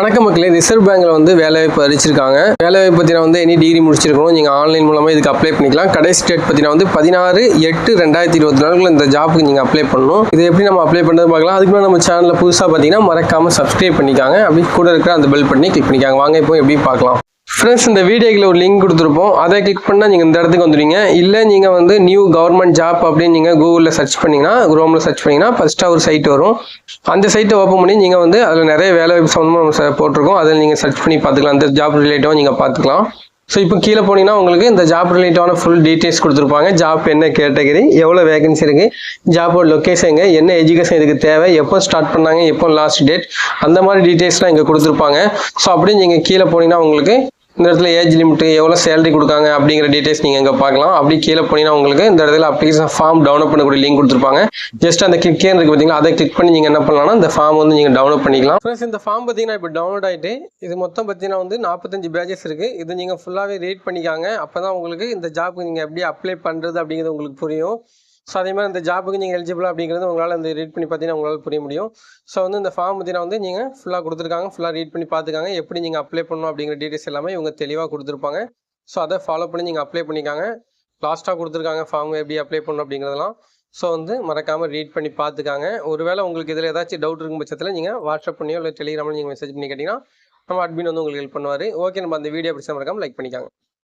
வணக்கம் மக்களே ரிசர்வ் பேங்க்ல வந்து வேலைவாய்ப்பு அறிவிச்சிருக்காங்க வேலைவாய்ப்பு பற்றின வந்து எனி டிகிரி முடிச்சிருக்கணும். நீங்கள் ஆன்லைன் மூலமாக இதுக்கு அப்ளை பண்ணிக்கலாம். கடைசி டேட் பற்றின வந்து பதினாறு எட்டு ரெண்டாயிரத்தி இருபத்தி நாலுக்குள்ள இந்த ஜாப்புக்கு நீங்கள் அப்ளை பண்ணணும். இது எப்படி நம்ம அப்ளை பண்ணுறது பார்க்கலாம். அதுக்கு நம்ம சேனலில் புதுசாக பார்த்தீங்கன்னா மறக்காமல் சப்ஸ்கிரைப் பண்ணிக்காங்க. அப்படி கூட இருக்கிற அந்த பெல் பண்ணி கிளிக் பண்ணிக்காங்க. வாங்க இப்போ எப்படி பார்க்கலாம். ஃப்ரெண்ட்ஸ் இந்த வீடியோக்கில் ஒரு லிங்க் கொடுத்துருப்போம். அதை கிளிக் பண்ணால் நீங்கள் இந்த இடத்துக்கு வந்துடுவீங்க. இல்லை நீங்கள் வந்து நியூ கவர்மெண்ட் ஜாப் அப்படின்னு நீங்கள் கூகுளில் சர்ச் பண்ணிங்கன்னா குரோமில் சர்ச் பண்ணிங்கன்னா ஃபஸ்ட்டாக ஒரு சைட் வரும். அந்த சைட்டை ஓப்பன் பண்ணி நீங்கள் வந்து அதில் நிறைய வேலை வாய்ப்பு சம்மந்தமாக நம்ம போட்டிருக்கோம். அதில் நீங்கள் சர்ச் பண்ணி பார்த்துக்கலாம். அந்த ஜாப் ரிலேட்டிவாக நீங்கள் பார்த்துக்கலாம். ஸோ இப்போ கீழே போனீங்கன்னா உங்களுக்கு இந்த ஜாப் ரிலேட்டிவான ஃபுல் டீட்டெயில்ஸ் கொடுத்துருப்பாங்க. ஜாப் என்ன கேட்டகரி எவ்வளோ வேகன்சி இருக்குது ஜாப்போட லொக்கேஷன் என்ன எஜுகேஷன் இதுக்கு தேவை எப்போ ஸ்டார்ட் பண்ணாங்க எப்போ லாஸ்ட் டேட் அந்த மாதிரி டீட்டெயில்ஸ்லாம் இங்கே கொடுத்துருப்பாங்க. ஸோ அப்படியே நீங்கள் கீழே போனீங்கன்னா உங்களுக்கு இந்த இடத்துல ஏஜ் லிமிட் எவ்வளோ சேலரி கொடுக்காங்க அப்படிங்கிற டீட்டெயில்ஸ் நீங்கள் இங்கே பார்க்கலாம். அப்படி கீழே போனீங்கன்னா உங்களுக்கு இந்த இடத்துல அப்ளிகேஷன் ஃபார்ம் டவுன்லோட் பண்ணக்கூடிய லிங்க் கொடுத்துருப்பாங்க. ஜஸ்ட் அந்த கிளிக் இருக்கு பார்த்தீங்களா அதை கிளிக் பண்ணி நீங்கள் என்ன பண்ணலாம்னா இந்த ஃபார்ம் வந்து நீங்கள் டவுன்லோட் பண்ணிக்கலாம். ஃப்ரெண்ட்ஸ் இந்த ஃபார்ம் பார்த்தீங்கன்னா இப்போ டவுன்லோட் ஆகிட்டு இது மொத்தம் பார்த்தீங்கன்னா வந்து நாற்பத்தஞ்சு பேஜஸ் இருக்குது இது நீங்கள் ஃபுல்லாகவே ரீட் பண்ணிக்காங்க. அப்போ தான் உங்களுக்கு இந்த ஜாப்புக்கு நீங்கள் எப்படி அப்ளை பண்ணுறது அப்படிங்கிறது உங்களுக்கு புரியும். ஸோ அதே மாதிரி இந்த ஜாபுக்கு நீங்கள் எலிஜிபிள் அப்படிங்கிறது உங்களால் இந்த ரீட் பண்ணி பார்த்தீங்கன்னா உங்களால் புரிய முடியும். ஸோ வந்து இந்த ஃபார்ம் பார்த்தீங்கன்னா வந்து நீங்கள் ஃபுல்லாக கொடுத்துருக்காங்க. ஃபுல்லாக ரீட் பண்ணி பார்த்துக்காங்க. எப்படி நீங்கள் அப்ளை பண்ணணும் அப்படிங்கிற டீட்டெயில்ஸ் எல்லாமே இவங்க தெளிவாக கொடுத்துருப்பாங்க. ஸோ அதை ஃபாலோ பண்ணி நீங்கள் அப்ளை பண்ணிக்காங்க. லாஸ்ட்டாக கொடுத்துருக்காங்க. ஃபார்ம் எப்படி அப்ளை பண்ணணும் அப்படிங்கிறதெல்லாம். ஸோ வந்து மறக்காமல் ரீட் பண்ணி பார்த்துக்காங்க. ஒருவேளை உங்களுக்கு இதில் ஏதாச்சும் டவுட் இருக்கும் பட்சத்தில் நீங்கள் வாட்ஸ்அப் பண்ணியோ இல்லை டெலிகிராமில் நீங்கள் மெசேஜ் பண்ணி கேட்டிங்கன்னா நம்ம அட்மின் வந்து உங்களுக்கு ஹெல்ப் பண்ணுவார். ஓகே நம்ம அந்த வீடியோ பிடிச்சா மறக்காமல் லைக் பண்ணிக்காங்க.